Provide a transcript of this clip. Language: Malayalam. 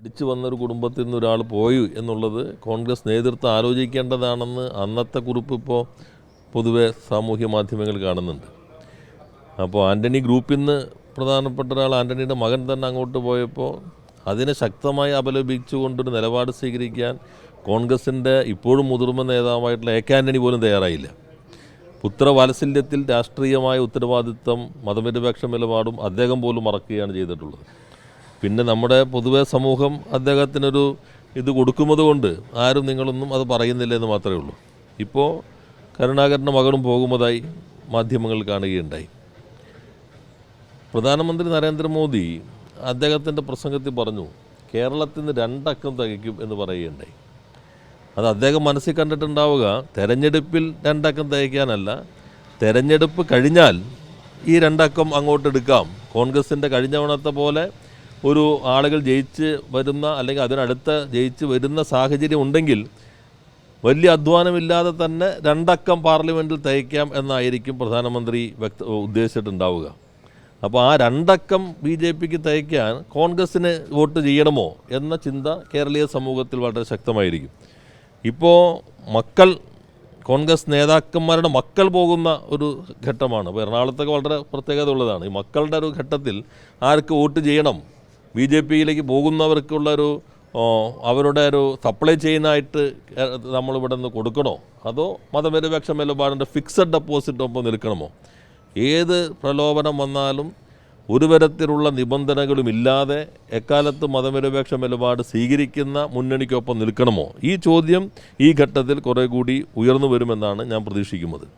പഠിച്ചു വന്നൊരു കുടുംബത്തിൽ നിന്ന് ഒരാൾ പോയി എന്നുള്ളത് കോൺഗ്രസ് നേതൃത്വം ആലോചിക്കേണ്ടതാണെന്ന് അന്നത്തെ കുറിപ്പ് ഇപ്പോൾ പൊതുവെ സാമൂഹ്യ മാധ്യമങ്ങൾ കാണുന്നുണ്ട്. അപ്പോൾ ആന്റണി ഗ്രൂപ്പിൽ നിന്ന് പ്രധാനപ്പെട്ട ഒരാൾ ആന്റണിയുടെ മകൻ തന്നെ അങ്ങോട്ട് പോയപ്പോൾ അതിനെ ശക്തമായി അപലപിച്ചുകൊണ്ടൊരു നിലപാട് സ്വീകരിക്കാൻ കോൺഗ്രസിന്റെ ഇപ്പോഴും മുതിർന്ന നേതാവായിട്ടുള്ള എ കെ ആന്റണി പോലും തയ്യാറായില്ല. പുത്രവാത്സല്യത്തിൽ രാഷ്ട്രീയമായ ഉത്തരവാദിത്വം മതനിരപേക്ഷ നിലപാടും അദ്ദേഹം പോലും മറക്കുകയാണ് ചെയ്തിട്ടുള്ളത്. പിന്നെ നമ്മുടെ പൊതുവേ സമൂഹം അദ്ദേഹത്തിനൊരു ഇത് കൊടുക്കുന്നത് കൊണ്ട് ആരും നിങ്ങളൊന്നും അത് പറയുന്നില്ല എന്ന് മാത്രമേ ഉള്ളൂ. ഇപ്പോൾ കരുണാകരന്റെ മകളും പോകുന്നതായി മാധ്യമങ്ങൾ കാണുകയുണ്ടായി. പ്രധാനമന്ത്രി നരേന്ദ്രമോദി അദ്ദേഹത്തിന്റെ പ്രസംഗത്തിൽ പറഞ്ഞു കേരളത്തിൽ നിന്ന് രണ്ടക്കം തികയ്ക്കും എന്ന് പറയുകയുണ്ടായി. അത് അദ്ദേഹം മനസ്സിൽ കണ്ടിട്ടുണ്ടാവുക തെരഞ്ഞെടുപ്പിൽ രണ്ടക്കം തികയ്ക്കാനല്ല തെരഞ്ഞെടുപ്പ് കഴിഞ്ഞാൽ ഈ രണ്ടക്കം അങ്ങോട്ടെടുക്കാം കോൺഗ്രസിന്റെ കഴിഞ്ഞ പോലെ ഒരു ആളുകൾ ജയിച്ച് വരുന്ന അല്ലെങ്കിൽ അതിനടുത്ത് ജയിച്ച് വരുന്ന സാഹചര്യം ഉണ്ടെങ്കിൽ വലിയ അധ്വാനമില്ലാതെ തന്നെ രണ്ടക്കം പാർലമെന്റിൽ തയ്ക്കാം എന്നായിരിക്കും പ്രധാനമന്ത്രി വ്യക്ത ഉദ്ദേശിച്ചിട്ടുണ്ടാവുക. അപ്പോൾ ആ രണ്ടക്കം ബി ജെ പിക്ക് തയ്ക്കാൻ കോൺഗ്രസ്സിന് വോട്ട് ചെയ്യണമോ എന്ന ചിന്ത കേരളീയ സമൂഹത്തിൽ വളരെ ശക്തമായിരിക്കും. ഇപ്പോൾ മക്കൾ കോൺഗ്രസ് നേതാക്കന്മാരുടെ മക്കൾ പോകുന്ന ഒരു ഘട്ടമാണ്. അപ്പോൾ എറണാകുളത്തൊക്കെ വളരെ പ്രത്യേകത ഉള്ളതാണ്. ഈ മക്കളുടെ ഒരു ഘട്ടത്തിൽ ആർക്ക് വോട്ട് ചെയ്യണം ബി ജെ പിയിലേക്ക് പോകുന്നവർക്കുള്ള ഒരു അവരുടെ ഒരു സപ്ലൈ ചെയിനായിട്ട് നമ്മളിവിടെ നിന്ന് കൊടുക്കണോ? അതോ മതനിരപേക്ഷ നിലപാടിന്റെ ഫിക്സഡ് ഡെപ്പോസിറ്റ് ഒപ്പം നിൽക്കണമോ? ഏത് പ്രലോഭനം വന്നാലും ഒരു തരത്തിലുള്ള നിബന്ധനകളും ഇല്ലാതെ എക്കാലത്ത് മതനിരപേക്ഷ നിലപാട് സ്വീകരിക്കുന്ന മുന്നണിക്കൊപ്പം നിൽക്കണമോ? ഈ ചോദ്യം ഈ ഘട്ടത്തിൽ കുറേ കൂടി ഉയർന്നു വരുമെന്നാണ് ഞാൻ പ്രതീക്ഷിക്കുന്നത്.